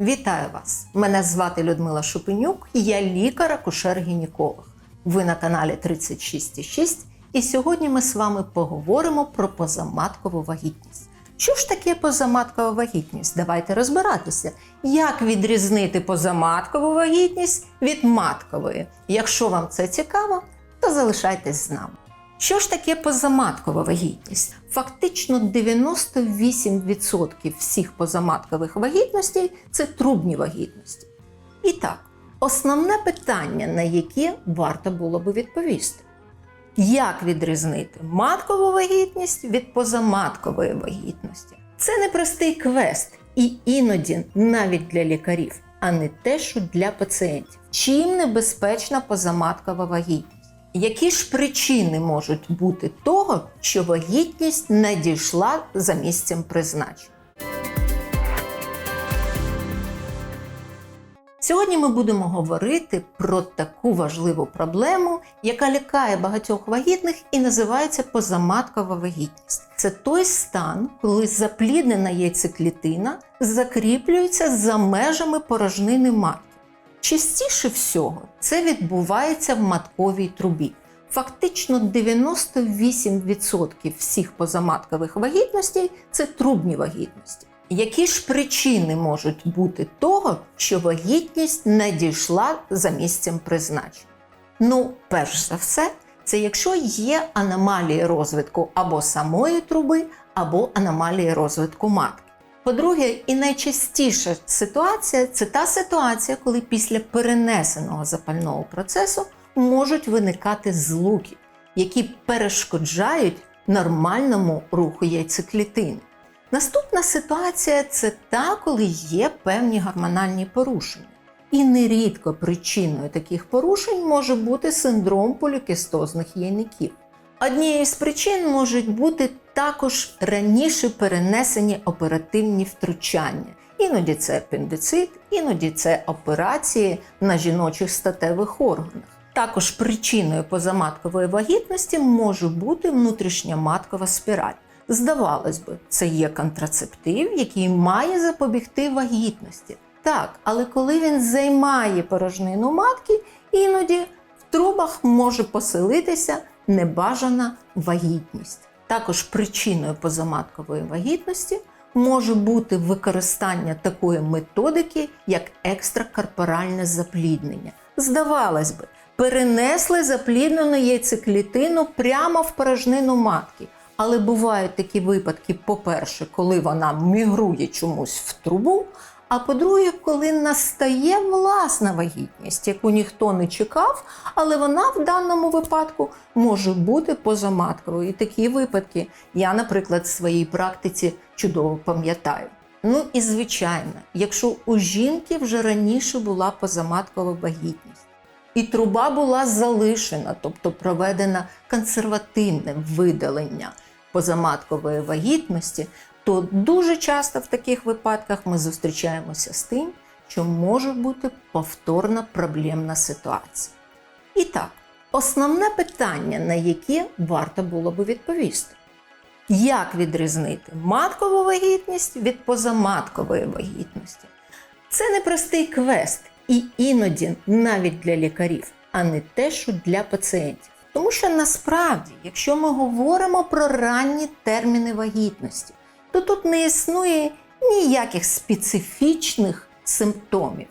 Вітаю вас! Мене звати Людмила Шупенюк, я лікар-акушер-гінеколог. Ви на каналі 36,6 і сьогодні ми з вами поговоримо про позаматкову вагітність. Що ж таке позаматкова вагітність? Давайте розбиратися, як відрізнити позаматкову вагітність від маткової. Якщо вам це цікаво, то залишайтесь з нами. Що ж таке позаматкова вагітність? Фактично 98% всіх позаматкових вагітностей це трубні вагітності. І так, основне питання, на яке варто було би відповісти: як відрізнити маткову вагітність від позаматкової вагітності? Це непростий квест, і іноді навіть для лікарів, а не те, що для пацієнтів. Чим небезпечна позаматкова вагітність? Які ж причини можуть бути того, що вагітність не дійшла за місцем призначення? Сьогодні ми будемо говорити про таку важливу проблему, яка лякає багатьох вагітних і називається позаматкова вагітність. Це той стан, коли запліднена яйцеклітина закріплюється за межами порожнини матки. Частіше всього це відбувається в матковій трубі. Фактично 98% всіх позаматкових вагітностей це трубні вагітності. Які ж причини можуть бути того, що вагітність не дійшла за місцем призначення? Ну, перш за все, це якщо є аномалії розвитку або самої труби, або аномалії розвитку матки. По-друге, і найчастіша ситуація це та ситуація, коли після перенесеного запального процесу можуть виникати злуки, які перешкоджають нормальному руху яйцеклітини. Наступна ситуація це та, коли є певні гормональні порушення. І нерідко причиною таких порушень може бути синдром полікістозних яйників. Однією з причин можуть бути також раніше перенесені оперативні втручання. Іноді це апендицит, іноді це операції на жіночих статевих органах. Також причиною позаматкової вагітності може бути внутрішня маткова спіраль. Здавалось би, це є контрацептив, який має запобігти вагітності. Так, але коли він займає порожнину матки, іноді в трубах може поселитися небажана вагітність. Також причиною позаматкової вагітності може бути використання такої методики, як екстракорпоральне запліднення. Здавалось би, перенесли запліднену яйцеклітину прямо в порожнину матки. Але бувають такі випадки, по-перше, коли вона мігрує чомусь в трубу. А по-друге, коли настає власна вагітність, яку ніхто не чекав, але вона в даному випадку може бути позаматковою. І такі випадки я, наприклад, в своїй практиці чудово пам'ятаю. Ну і звичайно, якщо у жінки вже раніше була позаматкова вагітність, і труба була залишена, тобто проведена консервативне видалення позаматкової вагітності, то дуже часто в таких випадках ми зустрічаємося з тим, що може бути повторна проблемна ситуація. І так, основне питання, на яке варто було би відповісти. Як відрізнити маткову вагітність від позаматкової вагітності? Це непростий квест, і іноді навіть для лікарів, а не те, що для пацієнтів. Тому що насправді, якщо ми говоримо про ранні терміни вагітності, то тут не існує ніяких специфічних симптомів,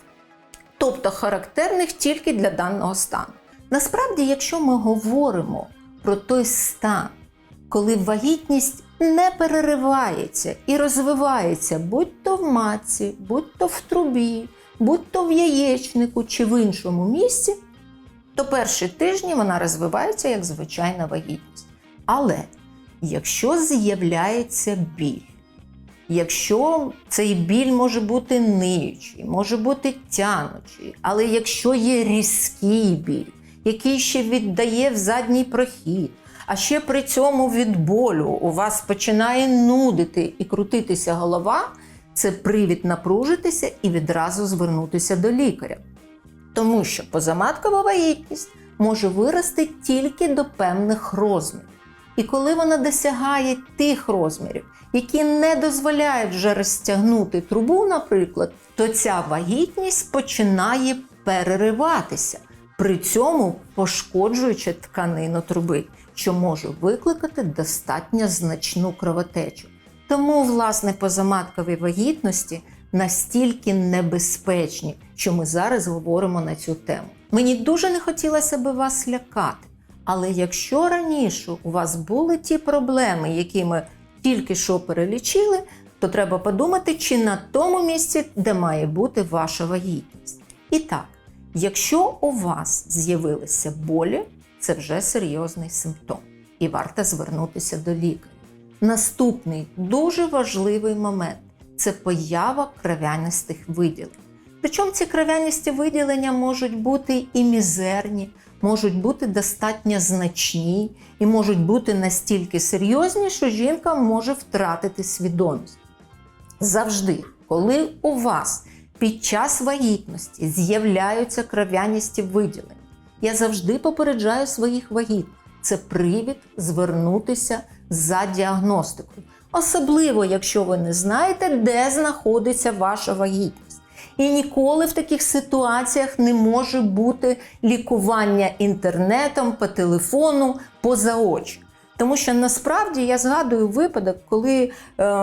тобто характерних тільки для даного стану. Насправді, якщо ми говоримо про той стан, коли вагітність не переривається і розвивається будь-то в матці, будь-то в трубі, будь-то в яєчнику чи в іншому місці, то перші тижні вона розвивається як звичайна вагітність. Але якщо з'являється біль, якщо цей біль може бути ниючий, може бути тянучий, але якщо є різкий біль, який ще віддає в задній прохід, а ще при цьому від болю у вас починає нудити і крутитися голова, це привід напружитися і відразу звернутися до лікаря. Тому що позаматкова вагітність може вирости тільки до певних розмірів. І коли вона досягає тих розмірів, які не дозволяють вже розтягнути трубу, наприклад, то ця вагітність починає перериватися, при цьому пошкоджуючи тканину труби, що може викликати достатньо значну кровотечу. Тому, власне, позаматкові вагітності настільки небезпечні, що ми зараз говоримо на цю тему. Мені дуже не хотілося би вас лякати. Але якщо раніше у вас були ті проблеми, які ми тільки що перелічили, то треба подумати, чи на тому місці, де має бути ваша вагітність. І так, якщо у вас з'явилися болі, це вже серйозний симптом, і варто звернутися до лікаря. Наступний дуже важливий момент це поява кров'янистих виділень. Причому ці кров'яністі виділення можуть бути і мізерні, можуть бути достатньо значні і можуть бути настільки серйозні, що жінка може втратити свідомість. Завжди, коли у вас під час вагітності з'являються кров'яністі виділення, я завжди попереджаю своїх вагітних. Це привід звернутися за діагностикою, особливо якщо ви не знаєте, де знаходиться ваша вагітність. І ніколи в таких ситуаціях не може бути лікування інтернетом, по телефону, поза очі. Тому що насправді я згадую випадок, коли е,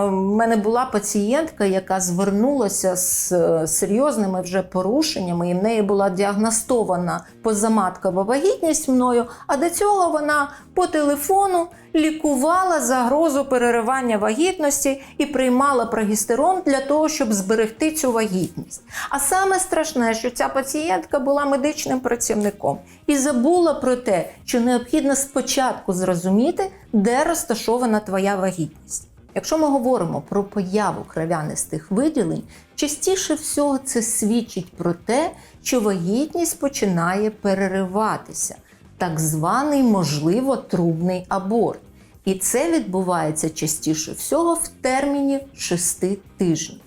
в мене була пацієнтка, яка звернулася з е, серйозними вже порушеннями, і в неї була діагностована позаматкова вагітність мною. А до цього вона по телефону лікувала загрозу переривання вагітності і приймала прогестерон для того, щоб зберегти цю вагітність. А саме страшне, що ця пацієнтка була медичним працівником і забула про те, що необхідно спочатку зрозуміти, де розташована твоя вагітність. Якщо ми говоримо про появу кров'янистих виділень, частіше всього це свідчить про те, що вагітність починає перериватися, так званий, можливо, трубний аборт. І це відбувається частіше всього в терміні 6 тижнів.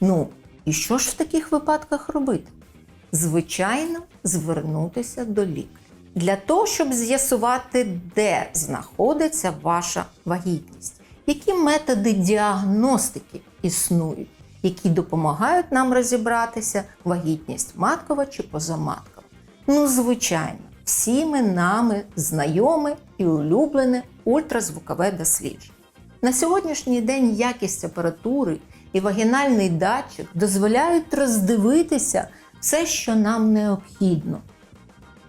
Ну, і що ж в таких випадках робити? Звичайно, звернутися до лікаря для того, щоб з'ясувати, де знаходиться ваша вагітність, які методи діагностики існують, які допомагають нам розібратися, вагітність маткова чи позаматкова. Ну, звичайно, всіми нами знайоме і улюблене ультразвукове дослідження. На сьогоднішній день якість апаратури і вагінальний датчик дозволяють роздивитися все, що нам необхідно.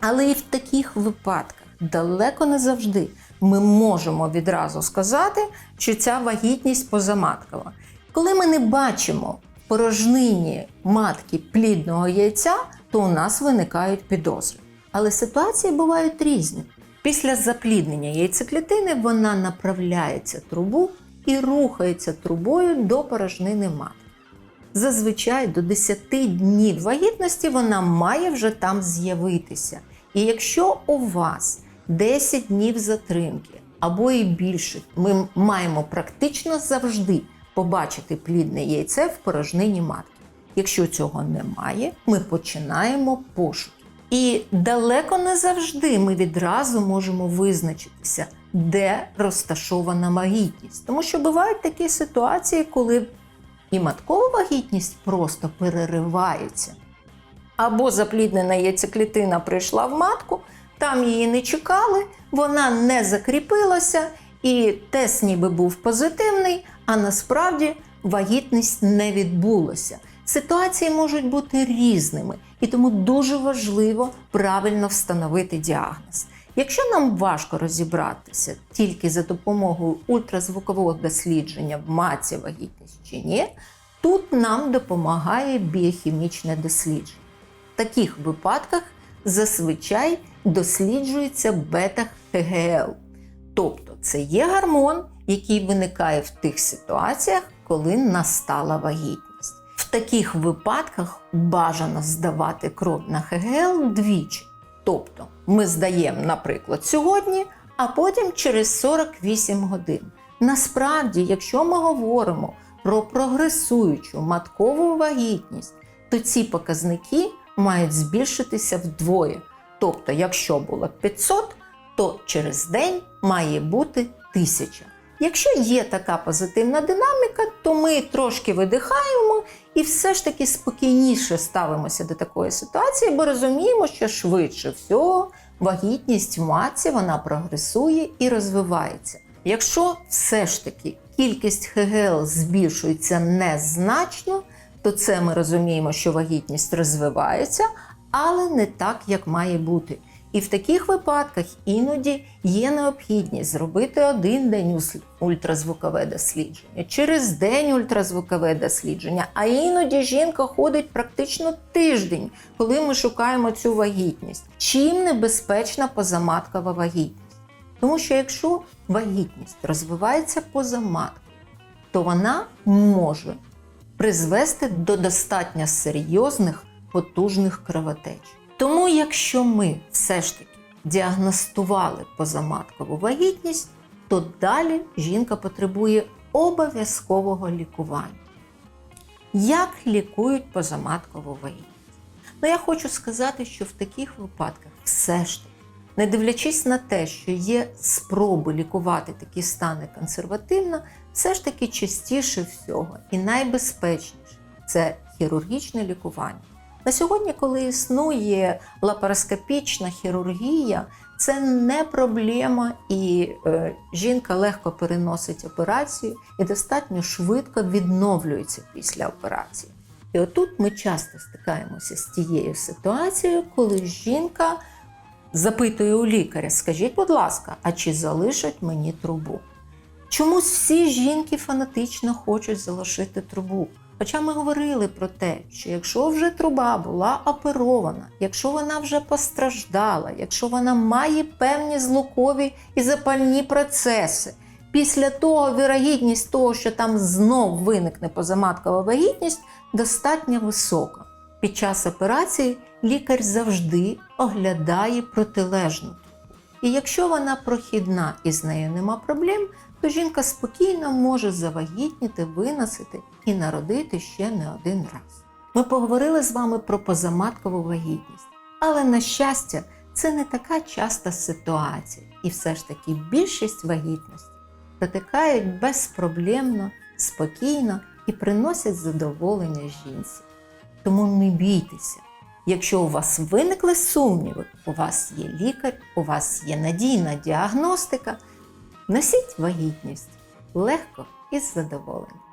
Але і в таких випадках далеко не завжди ми можемо відразу сказати, що ця вагітність позаматкова. Коли ми не бачимо порожнині матки плідного яйця, то у нас виникають підозри. Але ситуації бувають різні. Після запліднення яйцеклітини вона направляється трубу і рухається трубою до порожнини матки. Зазвичай до 10 днів вагітності вона має вже там з'явитися. І якщо у вас 10 днів затримки або і більше, ми маємо практично завжди побачити плідне яйце в порожнині матки. Якщо цього немає, ми починаємо пошуки. І далеко не завжди ми відразу можемо визначитися, де розташована вагітність. Тому що бувають такі ситуації, коли і маткова вагітність просто переривається. Або запліднена яйцеклітина прийшла в матку, там її не чекали, вона не закріпилася, і тест ніби був позитивний, а насправді вагітність не відбулося. Ситуації можуть бути різними, і тому дуже важливо правильно встановити діагноз. Якщо нам важко розібратися тільки за допомогою ультразвукового дослідження в матці вагітність чи ні, тут нам допомагає біохімічне дослідження. Таких випадках зазвичай досліджується бета-ХГЛ. Тобто це є гормон, який виникає в тих ситуаціях, коли настала вагітність. В таких випадках бажано здавати кров на ХГЛ двічі. Тобто ми здаємо, наприклад, сьогодні, а потім через 48 годин. Насправді, якщо ми говоримо про прогресуючу маткову вагітність, то ці показники мають збільшитися вдвоє. Тобто, якщо було 500, то через день має бути тисяча. Якщо є така позитивна динаміка, то ми трошки видихаємо і все ж таки спокійніше ставимося до такої ситуації, бо розуміємо, що швидше всього вагітність в матці вона прогресує і розвивається. Якщо все ж таки кількість ХГЛ збільшується незначно, то це ми розуміємо, що вагітність розвивається, але не так, як має бути. І в таких випадках іноді є необхідність зробити один день ультразвукове дослідження, через день ультразвукове дослідження, а іноді жінка ходить практично тиждень, коли ми шукаємо цю вагітність. Чим небезпечна позаматкова вагітність? Тому що якщо вагітність розвивається поза маткою, то вона може призвести до достатньо серйозних потужних кровотеч. Тому, якщо ми все ж таки діагностували позаматкову вагітність, то далі жінка потребує обов'язкового лікування. Як лікують позаматкову вагітність? Ну, я хочу сказати, що в таких випадках все ж таки, не дивлячись на те, що є спроби лікувати такі стани консервативно, все ж таки частіше всього і найбезпечніше це хірургічне лікування. На сьогодні, коли існує лапароскопічна хірургія, це не проблема, і е, жінка легко переносить операцію і достатньо швидко відновлюється після операції. І отут ми часто стикаємося з тією ситуацією, коли жінка запитує у лікаря: скажіть, будь ласка, а чи залишать мені трубу? Чомусь всі жінки фанатично хочуть залишити трубу. Хоча ми говорили про те, що якщо вже труба була оперована, якщо вона вже постраждала, якщо вона має певні злокові і запальні процеси, після того вірогідність того, що там знов виникне позаматкова вагітність, достатньо висока. Під час операції лікар завжди оглядає протилежну. І якщо вона прохідна і з нею нема проблем, то жінка спокійно може завагітніти, виносити і народити ще не один раз. Ми поговорили з вами про позаматкову вагітність, але на щастя, це не така часта ситуація, і все ж таки більшість вагітностей протикають безпроблемно, спокійно і приносять задоволення жінці. Тому не бійтеся. Якщо у вас виникли сумніви, у вас є лікар, у вас є надійна діагностика, носіть вагітність легко і з задоволенням.